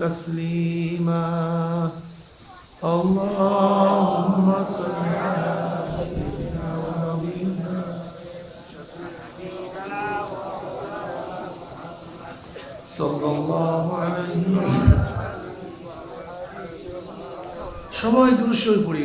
تسليما اللهم صل على سيدنا ونبينا صلى الله عليه وسلم সবাই দুরুশ্বর পড়ি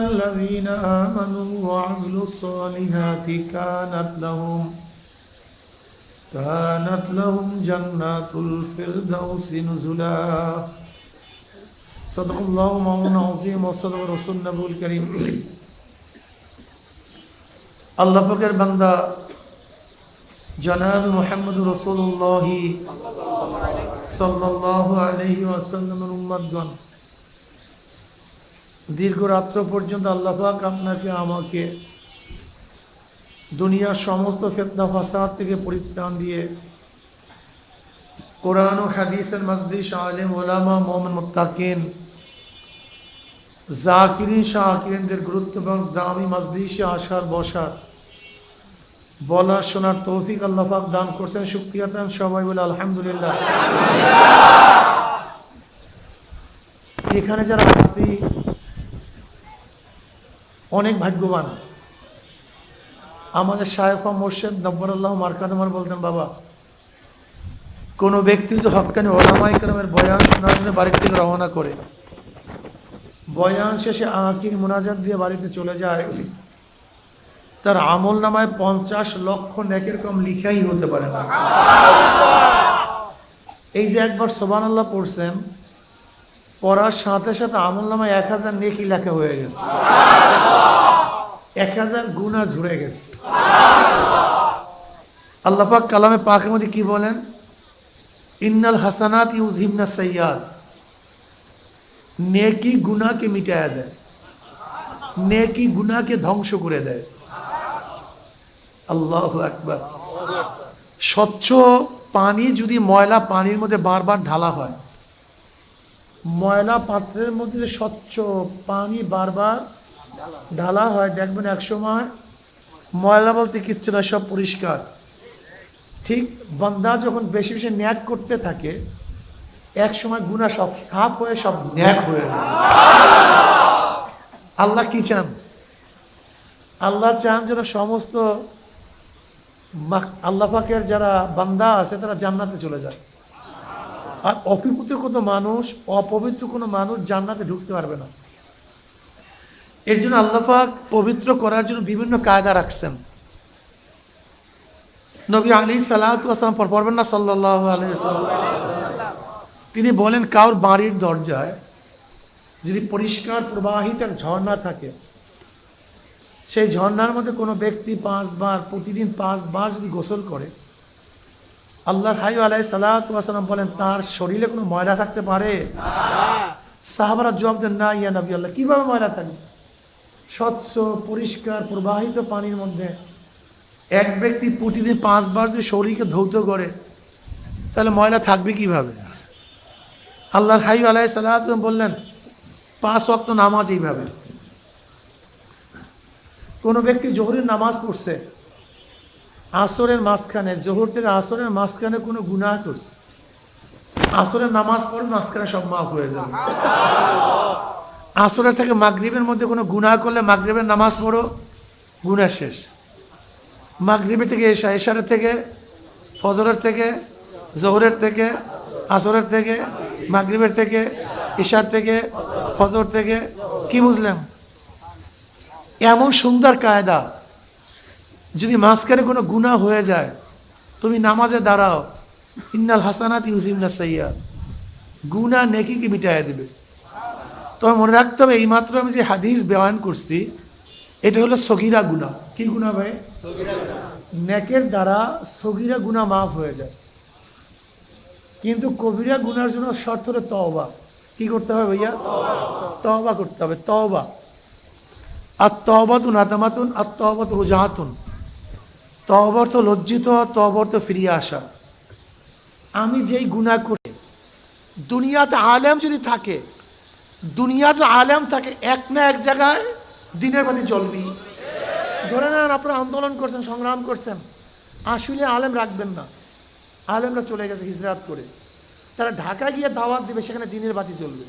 الذين آمنوا وعملوا الصالحات كانت لهم كانت لهم جنات الفردوس نزلا صدق الله مولانا العظيم وصدق رسول النبي الكريم আল্লাহ পাকের বান্দা জনাব মোহাম্মদ রসুল্লাহ সাল্লাহ আলহি আসাল্লামের উম্মাদগণ দীর্ঘ রাত্র পর্যন্ত আল্লাহ পাক আপনাকে, আমাকে দুনিয়ার সমস্ত ফেতনা, ফাসাদ থেকে পরিত্রাণ দিয়ে কোরআন ও হাদিসের মসজিদ আলিম, ওলামা মোহাম্মদ মুত্তাকিন, জাকিরিন শাহকিরিনদের গুরুত্ব এবং দামি মজলিসে আসার, বসার, বলার, শোনার তৌফিক আল্লাহ পাক দান করছেন। শুক্রিয়া দান সবাই বলে আলহামদুলিল্লাহ। এখানে যারা আসছি অনেক ভাগ্যবান। আমাদের শায়েফা মোর্শেদ নব্বরাল্লাহ মার্কাদমার বলতেন, বাবা, কোনো ব্যক্তি যদি হকানি ওলামাই কেরামের বয়ান শোনার জন্য বাড়ির থেকে রওনা করে, বয়ান শেষে আঁকির মোনাজাত দিয়ে বাড়িতে চলে যায়, তার আমল নামায় পঞ্চাশ লক্ষ নেকের কম লিখাই হতে পারে না। এই যে একবার সোবান আল্লাহ পড়ছেন পড়ার সাথে সাথে আমল নামায় এক হাজার নেকি লেখা হয়ে গেছে। এক হাজার গুণা ঝুড়ে গেছে। আল্লাপাক কালামে পাকের মধ্যে কি বলেন? ইন্নাল হাসানাত ইউজ হিমনা সৈয়াদ নেকি গুনাকে মিটায়া দেয়। নেকি গুনাকে ধ্বংস করে দেয়। আল্লাহ একবার স্বচ্ছ পানি যদি ময়লা পানির মধ্যে বারবার ঢালা হয় ময়লা পাত্রের মধ্যে যে স্বচ্ছ পানি বারবার ঢালা হয়, দেখবেন এক সময় ময়লা বলতে কিচ্ছু না, সব পরিষ্কার। ঠিক বান্দা যখন বেশি বেশি ন্যাক করতে থাকে, এক সময় গুণা সব সাফ হয়ে সব ন্যাক হয়ে যায়। আল্লাহ কি চান? আল্লাহ চান যেন সমস্ত আল্লাহ পাকের যারা বান্দা আছে, তারা জান্নাতে চলে যায়। আর অপবিত্র কোনো মানুষ, অপবিত্র কোনো মানুষ জান্নাতে ঢুকতে পারবে না। এর জন্য আল্লাহ পাক পবিত্র করার জন্য বিভিন্ন কায়দা রাখছেন। নবী আলী সালাম পড়বেন না সাল্লাহ তিনি বলেন কার বাড়ির দরজায় যদি পরিষ্কার প্রবাহিত এক ঝর্ণা থাকে, সেই ঝর্ণার মধ্যে কোনো ব্যক্তি পাঁচবার, প্রতিদিন পাঁচবার যদি গোসল করে আল্লাহর হাই আলাই সালাম বলেন, তার শরীরে কোনো ময়লা থাকতে পারে? সাহাবারা জবাব দেন, না, ইয়া নবী আল্লাহ, কীভাবে ময়লা থাকে স্বচ্ছ, পরিষ্কার, প্রবাহিত পানির মধ্যে। এক ব্যক্তি প্রতিদিন পাঁচবার যদি শরীরকে ধৌত করে, তাহলে ময়লা থাকবে কীভাবে? আল্লাহর হাই আলাই সাল্লাম বললেন, পাঁচ অক্ত নামাজ এইভাবে। কোনো ব্যক্তি জোহরের নামাজ পড়ছে আসরের মাঝখানে, জোহর থেকে আসরের মাঝখানে কোনো গুনাহ করছে। আসরের নামাজ পড়বে মাঝখানে সব মাফ হয়ে যাবে। আসরের থেকে মাগরিবের মধ্যে কোনো গুনাহ করলে মাগরিবের নামাজ পড়ো, গুনাহ শেষ। মাগরিবের থেকে এশা এশারের থেকে, ফজরের থেকে, জোহরের থেকে, আসরের থেকে, মাগরিবের থেকে ইশার থেকে, ফজর থেকে, কি বুঝলাম এমন সুন্দর কায়দা যদি মাঝখানে কোনো গুনাহ হয়ে যায়, তুমি নামাজে দাঁড়াও। ইন্নাল হাসানাত ইউসিমনা সৈয়াদ গুনা নেকিকে মিটাইয়া দেবে। তবে মনে রাখতে হবে, এইমাত্র আমি যে হাদিস বেয়ান করছি, এটা হলো সগিরা গুনা কি গুনা ভাই? নেকের দ্বারা সগিরা গুনা মাফ হয়ে যায়। কিন্তু কবিরা গুনার জন্য শর্ত হলো তওবা। কি করতে হবে ভাইয়া? তওবা করতে হবে, তওবা। আর তওবাতুন আতামাতুন আর তওবাত রোজাহাতুন তওবর তো লজ্জিত তওবর তো ফিরিয়ে আসা। আমি যেই গুনাহ করি, দুনিয়াতে আলেম যদি থাকে, দুনিয়াতে আলেম থাকে, এক না এক জায়গায় দিনের বাতি জ্বলবি ধরে নেন আপনারা আন্দোলন করছেন, সংগ্রাম করছেন, আসলে আলেম রাখবেন না। আলেমরা চলে গেছে হিজরাত করে। তারা ঢাকা গিয়ে দাওয়াত দিবে, সেখানে দিনের বাতি চলবে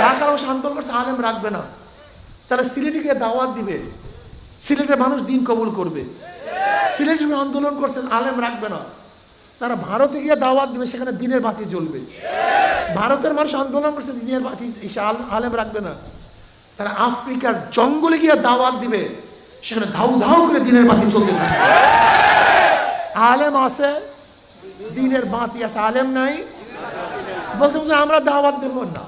ঢাকার অবশ্য আন্দোলন করছে, আলেম রাখবে না। তারা সিলেটে গিয়ে দাওয়াত দিবে। সিলেটের মানুষ দিন কবুল করবে। সিলেটে আন্দোলন করছে, আলেম রাখবে না। তারা ভারতে গিয়ে দাওয়াত দিবে, সেখানে দিনের বাতি জ্বলবে। ভারতের মানুষ আন্দোলন করছে, দিনের বাতি আলেম রাখবে না। তারা আফ্রিকার জঙ্গলে গিয়ে দাওয়াত দিবে, সেখানে ধাউ ধাউ করে দিনের বাতি চলতে আলেম আছে, দিনের বাতি আছে, আলেম নাই। বলতে আমরা দাওয়াত দেব না।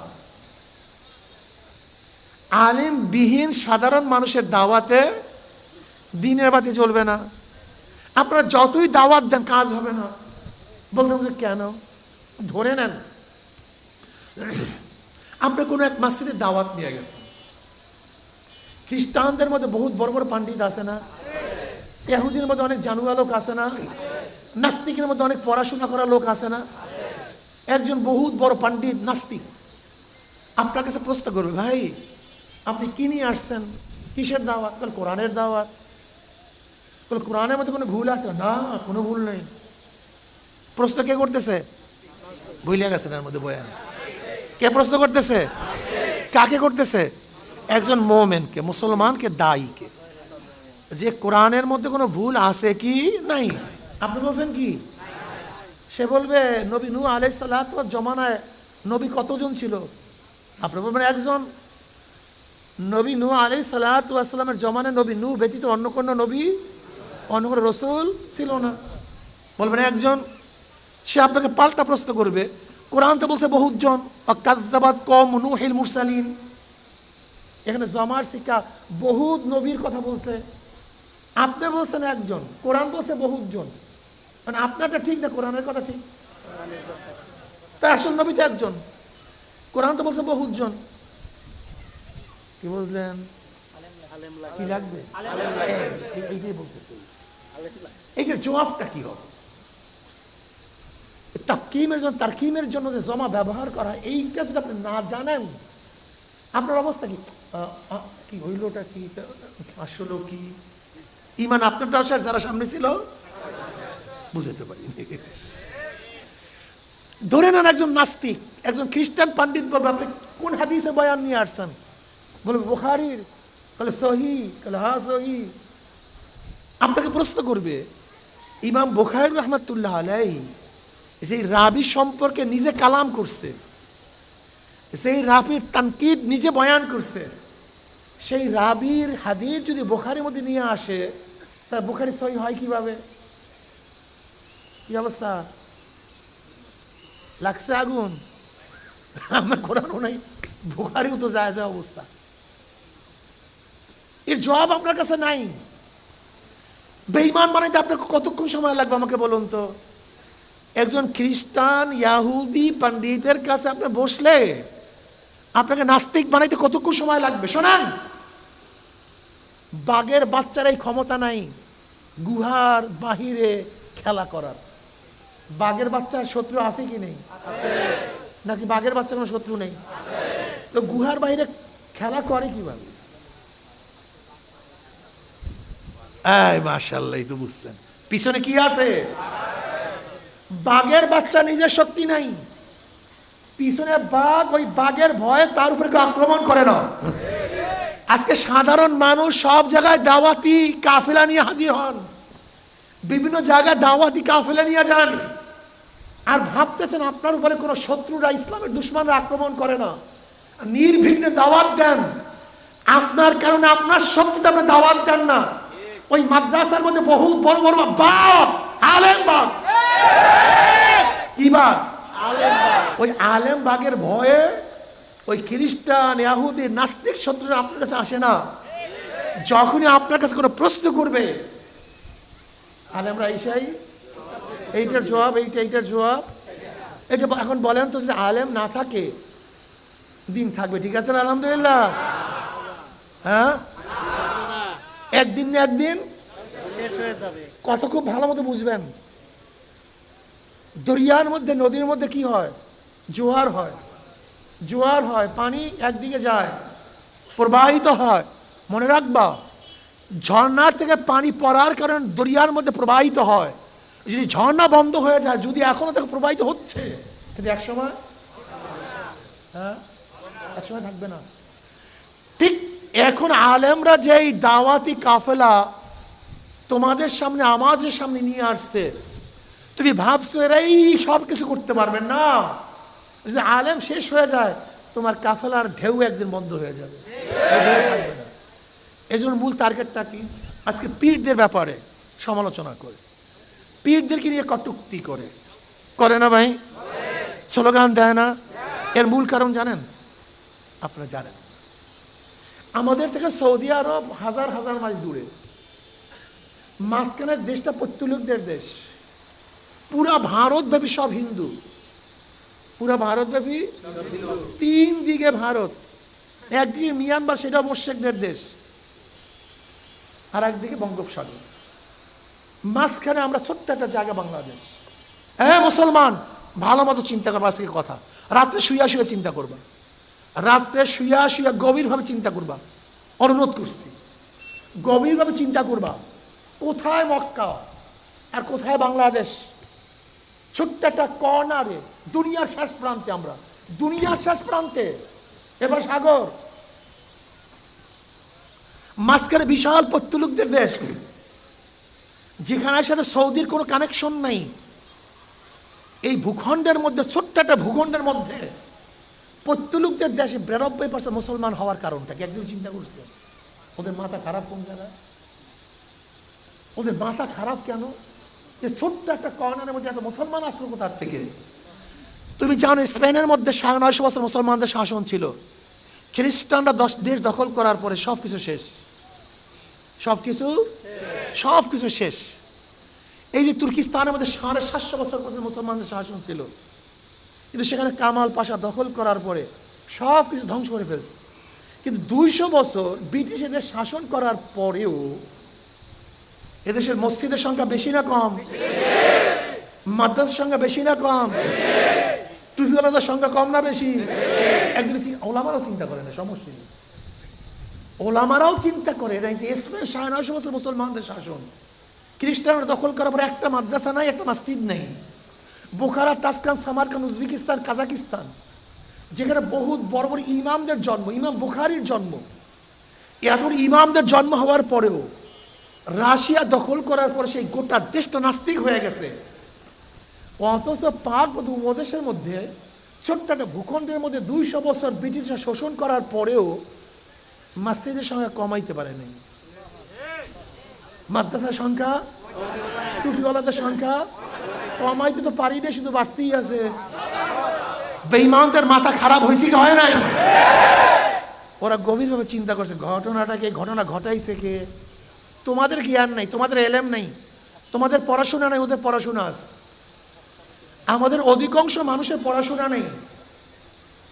আলেম বিহীন সাধারণ মানুষের দাওয়াতে দিনের বাতি চলবে না। আপনারা যতই দাওয়াত দেন, কাজ হবে না। বলতে যে, কেন? ধরে নেন, আপনি কোনো এক মসজিদে দাওয়াত নিয়ে গেছেন। খ্রিস্টানদের মধ্যে বহুত বড় বড় পাণ্ডিত আছে না? ইহুদির মধ্যে অনেক জানুয়া লোক আছে না? নাস্তিকের মধ্যে অনেক পড়াশোনা করা লোক আছে না? একজন বহুত বড় পাণ্ডিত, নাস্তিক। আপনার কাছে প্রশ্ন করবে, ভাই, আপনি কি নিয়ে আসছেন? কিসের দাওয়াত? কোরআনের দাওয়াত। বলে কোরআনের মধ্যে কোনো ভুল আছে? না, কোনো ভুল নেই। প্রশ্ন কে করতেছে? ভুলিয়া গেছে এর মধ্যে বয়ান। কে প্রশ্ন করতেছে? কাকে করতেছে? একজন মোমেনকে, মুসলমানকে, দায়ীকে। যে কোরআনের মধ্যে কোনো ভুল আছে কি? নাই। আপনি বলছেন কি? সে বলবে, নবী নু আলাই সাল্লাহ জমানায় নবী কতজন ছিল? আপনি বলবেন একজন। নবী নু আলাই সাল্লাহামের জমানায় নবী নু ব্যতীত অন্য কোনো নবী অন্য কোনো রসুল ছিল না। বলবেন, একজন, সে আপনাকে পাল্টা প্রশ্ন করবে। কোরআন তো বলছে বহুজন অকাজাবাদ কম নুহিল মুরসালিন। এখানে জমার শিক্ষা, বহুত নবীর কথা বলছে। আপনি বলছেন একজন, কোরআন বলছে বহুজন মানে আপনারটা ঠিক না কোরআনের কথা ঠিক? তা আসল নবী তো একজন। কোরআন তো বলছে বহুজন কি বুঝলেন? কি লাগবে? এইটাই বলতেছে। এইটার জবাবটা কি হবে? তাফকিমের জন্য তারকিমের জন্য যে জমা ব্যবহার করা এইটা যদি আপনি না জানেন আপনার অবস্থা কি? কি হইলোটা কি? আসলো কি? ইমান আপনারটা আসার যারা সামনে ছিল? বুঝতে পারিনি ধরে নেন একজন নাস্তিক একজন খ্রিস্টান পণ্ডিত বলবে আপনি কোন হাদিসে বয়ান নিয়ে আসছেন? বলবে বুখারির বলে সহি বলে হা সহি। আপনাকে প্রশ্ন করবে, ইমাম বুখারি রহমতুল্লাহ আলাই সেই রাবি সম্পর্কে নিজে কালাম করছে, সেই রাবির তানকিদ নিজে বয়ান করছে, সেই রাবির হাদিস যদি বোখারির মধ্যে নিয়ে আসে তা বোখারি সহি হয় কীভাবে? কি অবস্থা? লাগছে আগুন? আমার কোরআনও নাই, বোখারিও তো যায় যায় অবস্থা। এর জবাব আপনার কাছে নাই। বেইমান বানাইতে আপনার কতক্ষণ সময় লাগবে আমাকে বলুন তো? একজন খ্রিস্টান ইয়াহুদি পণ্ডিতের কাছে আপনি বসলে আপনাকে নাস্তিক বানাইতে কতক্ষণ সময় লাগবে? শোনান! বাঘের বাচ্চার এই ক্ষমতা নাই গুহার বাহিরে খেলা করার। বাঘের বাচ্চার শত্রু আছে কি নেই? নাকি বাঘের বাচ্চার কোনো শত্রু নেই? তো গুহার বাইরে খেলা করে কীভাবে? এই মাশাল্লাহ তো বুঝছেন। পিছনে কি আছে? বাঘের বাচ্চা নিজের শক্তি নাই। পিছনে বাঘ, ওই বাঘের ভয়ে তার উপরে আক্রমণ করে না। আজকে সাধারণ মানুষ সব জায়গায় দাওয়াতি কাফেলা নিয়ে হাজির হন। বিভিন্ন জায়গায় দাওয়াতি কাফেলা নিয়ে যান। আর ভাবতেছেন আপনার উপরে কোনো শত্রুরা, ইসলামের দুশ্মনরা আক্রমণ করে না। নির্বিঘ্নে দাওয়াত দেন। আপনার কারণে আপনার শক্তিতে আপনি দাওয়াত দেন না। ওই মাদ্রাসার মধ্যে বহুত বড় বড় বাপ আলেম বাপ কি বাপ ওই আলেম বাগের ভয়ে ওই খ্রিস্টান, ইয়াহুদি, নাস্তিক শত্রুরা আপনার কাছে আসে না। যখনই আপনার কাছে কোনো প্রশ্ন করবে, আলেমরা এইসাই এইটার জবাব, এইটা, এইটার জবাব। এটা এখন বলেন তো যদি আলেম না থাকে, দিন থাকবে, ঠিক আছে আলহামদুলিল্লাহ? হ্যাঁ? একদিন না একদিন কথা খুব ভালো মতো বুঝবেন। দরিয়ার মধ্যে নদীর মধ্যে কি হয়? জোয়ার হয়। জোয়ার হয় পানি একদিকে যায় প্রবাহিত হয়। মনে রাখবা ঝর্ণার থেকে পানি পড়ার কারণে দরিয়ার মধ্যে প্রবাহিত হয়। যদি ঝর্ণা বন্ধ হয়ে যায় যদি এখনও থেকে প্রবাহিত হচ্ছে কিন্তু একসময় হ্যাঁ? একসময় থাকবে না। এখন আলেমরা যে এই দাওয়াতি কাফেলা তোমাদের সামনে আমাদের সামনে নিয়ে আসছে তুমি ভাবছ এরাই সব কিছু করতে পারবেন না। যদি আলেম শেষ হয়ে যায় তোমার কাফেলার ঢেউ একদিন বন্ধ হয়ে যাবে। এই জন্য মূল টার্গেটটা কি? আজকে পীরদের ব্যাপারে সমালোচনা করে। পীরদেরকে নিয়ে কটুক্তি করে। করে না ভাই? স্লোগান দেয় না? এর মূল কারণ জানেন? আপনারা জানেন। আমাদের থেকে সৌদি আরব হাজার হাজার মাইল দূরে। মাঝখানের দেশটা পত্তুলুকদের দেশ। পুরা ভারতব্যাপী সব হিন্দু। পুরা ভারতব্যাপী তিন দিকে ভারত। একদিকে মিয়ানমার, সেটা মোর্শেকদের দেশ। আর একদিকে বঙ্গোপসাগর। মাঝখানে আমরা ছোট্ট একটা জায়গা বাংলাদেশ। হ্যাঁ মুসলমান, ভালো মতো চিন্তা করবা, আজকে কথা। রাত্রে শুয়া শুয়ে চিন্তা করবা। রাত্রে শুয়া শুয়া গভীরভাবে চিন্তা করবা। অনুরোধ করছি। গভীরভাবে চিন্তা করবা, কোথায় মক্কা আর কোথায় বাংলাদেশ? ছোট্ট একটা কর্নারে, দুনিয়ার শেষ প্রান্তে আমরা। দুনিয়ার শেষ প্রান্তে। এবার সাগর। মাঝখানে বিশাল পত্তুলুকদের দেশ। যেখানের সাথে সৌদির কোনো কানেকশন নাই। এই ভূখণ্ডের মধ্যে, ছোট্ট একটা ভূখণ্ডের মধ্যে পত্তুলুকদের দেশে বিরানব্বই পার্সেন্ট মুসলমান হওয়ার কারণটা কি? একদিন চিন্তা করছে। ওদের মাথা খারাপ কোন জায়গায়? ওদের মাথা খারাপ কেন? যে ছোট্ট একটা কর্নারের মধ্যে এত মুসলমান আসলো কোথার থেকে? তুমি জানো, স্পেনের মধ্যে সাড়ে নয়শো বছর মুসলমানদের শাসন ছিল। খ্রিস্টানরা দশ, দেশ দখল করার পরে সব কিছু শেষ। সব কিছু সব কিছু শেষ। এই যে তুর্কিস্তানের মধ্যে সাড়ে সাতশো বছর পর্যন্ত মুসলমানদের শাসন ছিল। কিন্তু সেখানে কামাল পাশা দখল করার পরে সব কিছু ধ্বংস করে ফেলছে। কিন্তু দুইশো বছর ব্রিটিশ এদের শাসন করার পরেও এদেশের মসজিদের সংখ্যা বেশি না কম? মাদ্রাসার সংখ্যা বেশি না কম? টুপিওয়ালাদের সংখ্যা কম না বেশি? একদিন চি- ওলামারাও চিন্তা করে না, সমস্যা নেই। ওলামারাও চিন্তা করে এই স্পেন সাড়ে নয়শো বছর মুসলমানদের শাসন। খ্রিস্টানরা দখল করার পরে একটা মাদ্রাসা নাই, একটা মসজিদ নেই। Bukhara Tashkent Samarkand Uzbekistan, Kazakhstan, যেখানে বহুত বড় বড় ইমামদের জন্ম, ইমাম বুখারির জন্ম। এত ইমামদের জন্ম হওয়ার পরেও রাশিয়া দখল করার পরে সেই গোটা দেশটা নাস্তিক হয়ে গেছে। অথচ পাক উপদেশের মধ্যে, ছোট্ট একটা ভূখণ্ডের মধ্যে দুইশো বছর ব্রিটিশরা শোষণ করার পরেও মাসজিদের সংখ্যা কমাইতে পারে নাই। মাদ্রাসার সংখ্যা, টুপিওয়ালাদের সংখ্যা কমাইতে তো পারি না শুধু বাড়তেই আছে। বেইমানদের মাথা খারাপ হয়েছে কি হয় নাই? ওরা গভীরভাবে চিন্তা করছে ঘটনাটাকে ঘটনা ঘটাইছে কে? তোমাদের জ্ঞান নাই, তোমাদের এলেম নাই, তোমাদের পড়াশোনা নাই, ওদের পড়াশোনা আছে। আমাদের অধিকাংশ মানুষের পড়াশোনা নেই।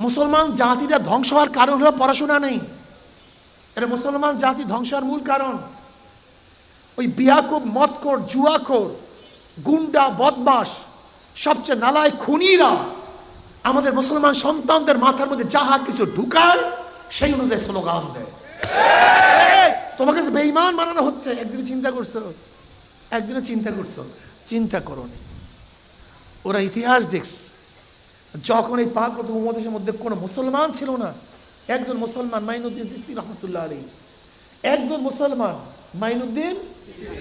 মুসলমান জাতিটা ধ্বংস হওয়ার কারণ হলো পড়াশোনা নেই। এটা মুসলমান জাতি ধ্বংস হওয়ার মূল কারণ। ওই বিয়াকুব মতকর জুয়াখোর গুন্ডা বদমাস সবচেয়ে নালায় খুনিরা আমাদের মুসলমান সন্তানদের মাথার মধ্যে যাহা কিছু ঢুকায় সেই অনুযায়ী স্লোগান দেয়। তোমাকে যে বেইমান বানানো হচ্ছে একদিন চিন্তা করছ? একদিনও চিন্তা করছ? চিন্তা করো নি। ওরা ইতিহাস দেখছে। যখন এই পাকত উপমহাদেশের মধ্যে কোনো মুসলমান ছিল না একজন মুসলমান মাইনুদ্দিন সিস্তি রহমতুল্লাহ আলী একজন মুসলমান মাইনুদ্দিন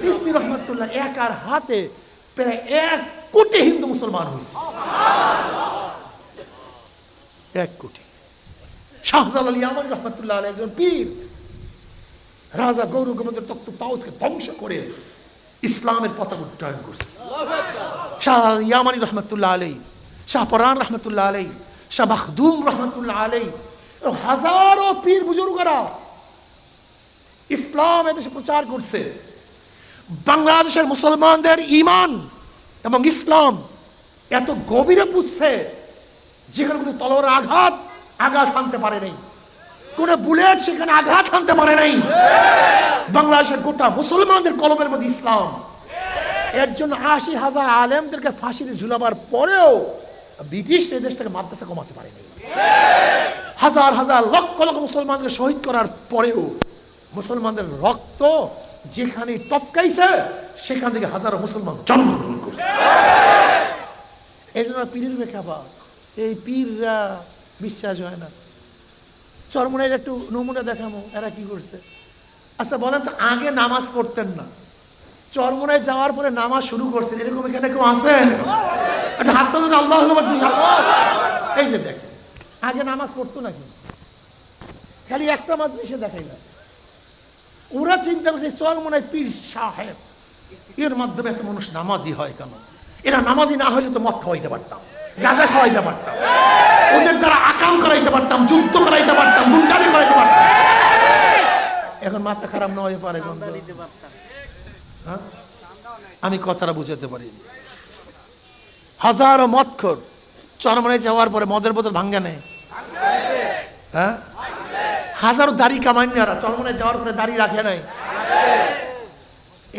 সিস্তি রহমতুল্লাহ একার হাতে প্রায় এক কোটি হিন্দু মুসলমান হয়েছে এক কোটি। আলী রহমতুল্লাহ আলী একজন পীর। রাজা ধ্বংস করে ইসলামের পতাকা উড্ডয়ন করছে। শাহ ইয়ামানি রহমতুল্লাহ আলাই শাহ পরান রহমতুল্লাহ আলাই শাহ মাখদুম রহমতুল্লাহ আলাই হাজারো পীর বুজুর্গরা ইসলাম এদেশে প্রচার করছে। বাংলাদেশের মুসলমানদের ইমান এবং ইসলাম এত গভীরে পুষছে যেখানে কোনো তলোয়ার আঘাত আঘাত হানতে পারে নাই। কোন বুলেট সেখানে আঘাত হানতে পারে নাই। বাংলাদেশের গোটা মুসলমানদের কলমের মধ্যে ইসলাম। এর জন্য আশি হাজার আলেমদেরকে ফাঁসিতে ঝুলাবার পরেও ব্রিটিশ এই দেশ থেকে মাদ্রাসা কমাতে পারেনি হাজার হাজার লক্ষ লক্ষ মুসলমানদের শহীদ করার পরেও মুসলমানদের রক্ত যেখানে টপকাইছে, সেখান থেকে হাজারো মুসলমান জন্মগ্রহণ করছে। এই জন্য পীরের রেখাবা এই পীররা বিশ্বাস হয় না। চরমনের একটু নমুনা দেখামো, এরা কি করছে? আচ্ছা বলেন তো, আগে নামাজ পড়তেন না। চরমনায় যাওয়ার পরে নামাজ শুরু করছেন, এরকম এখানে কেউ একটা হাত তোলেন, আল্লাহ এই যে দেখেন, আগে নামাজ পড়তো নাকি? খালি একটা মাছ মিশে দেখাই না ওরা চিন্তা করছে, চল মনে হয় পীর সাহেব। এর মাধ্যমে এত মানুষ নামাজি হয় কেন? এরা নামাজি না হলে তো মদ খাওয়াইতে পারতাম, গাঁজা খাওয়াইতে পারতাম। ওদের দ্বারা আকাম করাইতে পারতাম, যুদ্ধ করাইতে পারতাম, গুন্ডামি করাইতে পারতাম। এখন মাথা খারাপ না হয়ে পারে হ্যাঁ? আমি কথাটা বুঝাতে পারিনি হাজারো মদখোর চরমনে যাওয়ার পরে মদের বোতল ভাঙ্গা নেয়। হ্যাঁ? হাজারো দাড়ি কামান্যারা চরমনে যাওয়ার পরে দাড়ি রাখে নাই।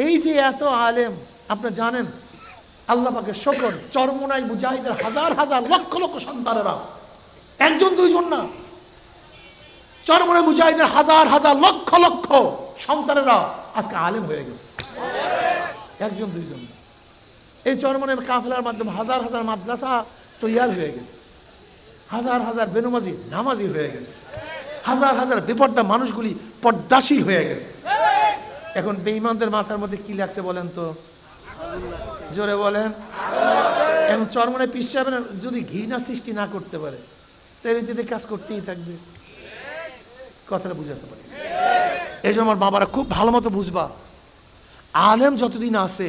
এই যে এত আলেম, আপনি জানেন, আল্লাহ পাকে শকর, চরমনাই মুজাহিদের হাজার হাজার লক্ষ লক্ষ সন্তানেরা। একজন, দুইজন না। চরমনাই মুজাহিদের হাজার হাজার লক্ষ লক্ষ সন্তানেরা আজকে আলেম হয়ে গেছে। একজন, দুইজন। এই চরমনের কাফেলার মাধ্যমে হাজার হাজার মাদ্রাসা তৈয়ার হয়ে গেছে। হাজার হাজার বেনমাজি, নামাজি হয়ে গেছে। হাজার হাজার বেপর্দা মানুষগুলি পর্দাশীল হয়ে গেছে। এখন বেঈমানদের মাথার মধ্যে কি লাগছে বলেন তো? জোরে বলেন। এখন চরমনে পিসাবে না যদি ঘৃণা সৃষ্টি না করতে পারে তাহলে যদি কাজ করতেই থাকবে। কথাটা বুঝাতে পারে। এই জন্য আমার বাবারা খুব ভালো মতো বুঝবা। আলেম যতদিন আছে